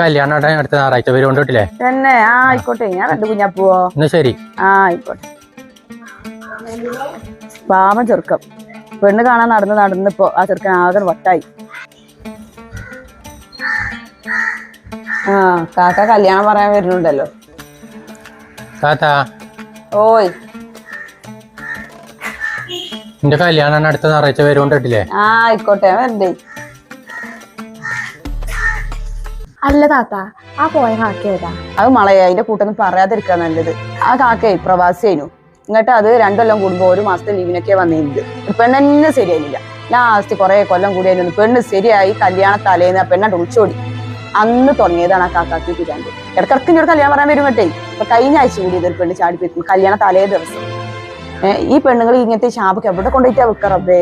കല്യാണം അടുത്ത ഞായറാഴ്ച തന്നെ. ആ ആയിക്കോട്ടെ. ഞാൻ രണ്ട് കുഞ്ഞാപ്പുവോ? എന്നാ ശരി. ആ ആയിക്കോട്ടെ. പാവം ചെറുക്കം. പെണ്ണ് കാണാൻ നടന്ന് നടന്നിപ്പോ ആ ചെറുക്കൻ ആകെ വട്ടായി. ആ കാക്ക കല്യാണം പറയാൻ വരുന്നുണ്ടല്ലോ. താത്ത. ഓയ്. നിന്റെ കല്യാണം അടുത്ത ഞായറാഴ്ച വരുകൊണ്ടിട്ടില്ലേ ആ ആയിക്കോട്ടെ. വരണ്ടേ അല്ല താത്ത ആ പോയ കാക്ക ഏതാ? അത് മളയെ അതിന്റെ കൂട്ടൊന്നും പറയാതിരിക്കാൻ നല്ലത്. ആ കാക്കേ പ്രവാസിയായിരുന്നു എന്നിട്ട് അത് രണ്ടൊല്ലം കൂടുമ്പോ ഒരു മാസത്തെ ലീവിനൊക്കെ വന്നിരുന്നത്. പെണ്ണ് തന്നെ ശരിയായില്ല. ലാസ്റ്റ് കുറെ കൊല്ലം കൂടി ആയിരുന്നു പെണ്ണ് ശരിയായി കല്യാണ തലേന്ന് ആ പെണ്ണാണ്ട് ഒളിച്ചോടി. അന്ന് തുടങ്ങിയതാണ് ആ കാക്കാക്കി തിരാണ്ട് ഇടക്കിടക്ക് ഇങ്ങോട്ട് കല്യാണം പറയാൻ വരും കേട്ടേ. ഇപ്പൊ കഴിഞ്ഞ ആഴ്ച കൂടി ഇതൊരു പെണ്ണ് ചാടിപ്പിക്കും കല്യാണ തലേ ദിവസം ഈ പെണ്ണുങ്ങൾ ഇങ്ങനത്തെ ശാപൊക്കെ എവിടെ കൊണ്ടുപോയിട്ടാ വെക്കാറേ